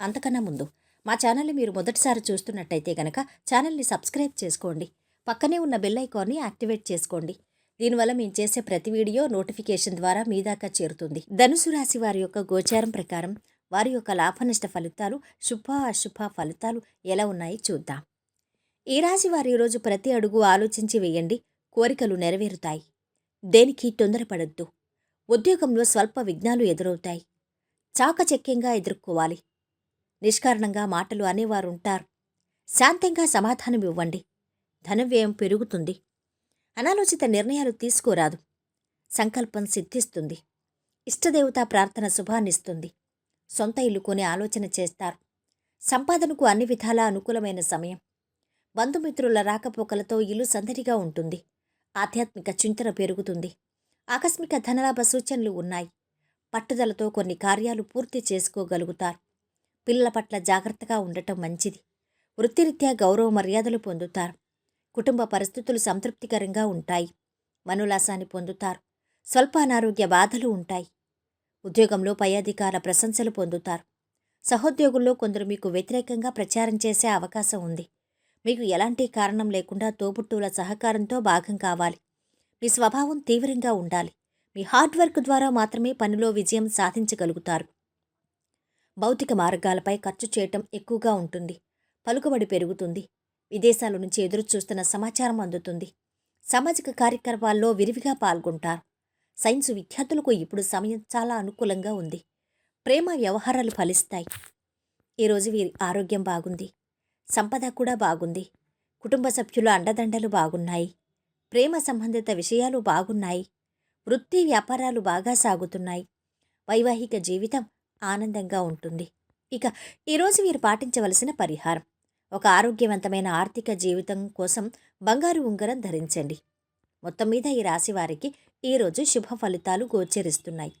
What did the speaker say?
అంతకన్నా ముందు మా ఛానల్ని మీరు మొదటిసారి చూస్తున్నట్టయితే గనక ఛానల్ని సబ్స్క్రైబ్ చేసుకోండి. పక్కనే ఉన్న బెల్ ఐకాన్ని యాక్టివేట్ చేసుకోండి. దీనివల్ల మేము చేసే ప్రతి వీడియో నోటిఫికేషన్ ద్వారా మీ దాకా చేరుతుంది. ధనుసు రాశి వారి యొక్క గోచారం ప్రకారం వారి యొక్క లాభనష్ట ఫలితాలు శుభ అశుభ ఫలితాలు ఎలా ఉన్నాయి చూద్దాం. ఈ రాశి వారు ఈరోజు ప్రతి అడుగు ఆలోచించి వేయండి. కోరికలు నెరవేరుతాయి. దేనికి తొందరపడద్దు. ఉద్యోగంలో స్వల్ప విఘ్నాలు ఎదురవుతాయి. చాకచక్యంగా ఎదుర్కోవాలి. నిష్కారణంగా మాటలు అనేవారుంటారు. శాంతంగా సమాధానం ఇవ్వండి ధనవ్యయం పెరుగుతుంది. అనాలోచిత నిర్ణయాలు తీసుకోరాదు. సంకల్పం సిద్ధిస్తుంది. ఇష్టదేవతా ప్రార్థన శుభాన్నిస్తుంది. సొంత ఇల్లు కొని ఆలోచన చేస్తారు. సంపాదనకు అన్ని విధాలా అనుకూలమైన సమయం. బంధుమిత్రుల రాకపోకలతో ఇల్లు సందడిగా ఉంటుంది. ఆధ్యాత్మిక చింతన పెరుగుతుంది. ఆకస్మిక ధనలాభ సూచనలు ఉన్నాయి. పట్టుదలతో కొన్ని కార్యాలు పూర్తి చేసుకోగలుగుతారు. పిల్లల పట్ల జాగ్రత్తగా ఉండటం మంచిది. వృత్తిరీత్యా గౌరవ మర్యాదలు పొందుతారు. కుటుంబ పరిస్థితులు సంతృప్తికరంగా ఉంటాయి. మనోలాసాన్ని పొందుతారు. స్వల్ప అనారోగ్య బాధలు ఉంటాయి. ఉద్యోగంలో పై అధికారుల ప్రశంసలు పొందుతారు. సహోద్యోగుల్లో కొందరు మీకు వ్యతిరేకంగా ప్రచారం చేసే అవకాశం ఉంది. మీకు ఎలాంటి కారణం లేకుండా తోబుట్టువుల సహకారంతో భాగం కావాలి. మీ స్వభావం తీవ్రంగా ఉండాలి. మీ హార్డ్ వర్క్ ద్వారా మాత్రమే పనిలో విజయం సాధించగలుగుతారు. భౌతిక మార్గాలపై ఖర్చు చేయటం ఎక్కువగా ఉంటుంది. పలుకుబడి పెరుగుతుంది. విదేశాల నుంచి ఎదురుచూస్తున్న సమాచారం అందుతుంది. సామాజిక కార్యక్రమాల్లో విరివిగా పాల్గొంటారు. సైన్స్ విద్యార్థులకు ఇప్పుడు సమయం చాలా అనుకూలంగా ఉంది. ప్రేమ వ్యవహారాలు ఫలిస్తాయి. ఈరోజు వీరి ఆరోగ్యం బాగుంది. సంపద కూడా బాగుంది. కుటుంబ సభ్యుల అండదండలు బాగున్నాయి. ప్రేమ సంబంధిత విషయాలు బాగున్నాయి. వృత్తి వ్యాపారాలు బాగా సాగుతున్నాయి. వైవాహిక జీవితం ఆనందంగా ఉంటుంది. ఇక ఈరోజు వీరు పాటించవలసిన పరిహారం. ఒక ఆరోగ్యవంతమైన ఆర్థిక జీవితం కోసం బంగారు ఉంగరం ధరించండి. మొత్తం మీద ఈ రాశి వారికి ఈరోజు శుభ ఫలితాలు గోచరిస్తున్నాయి.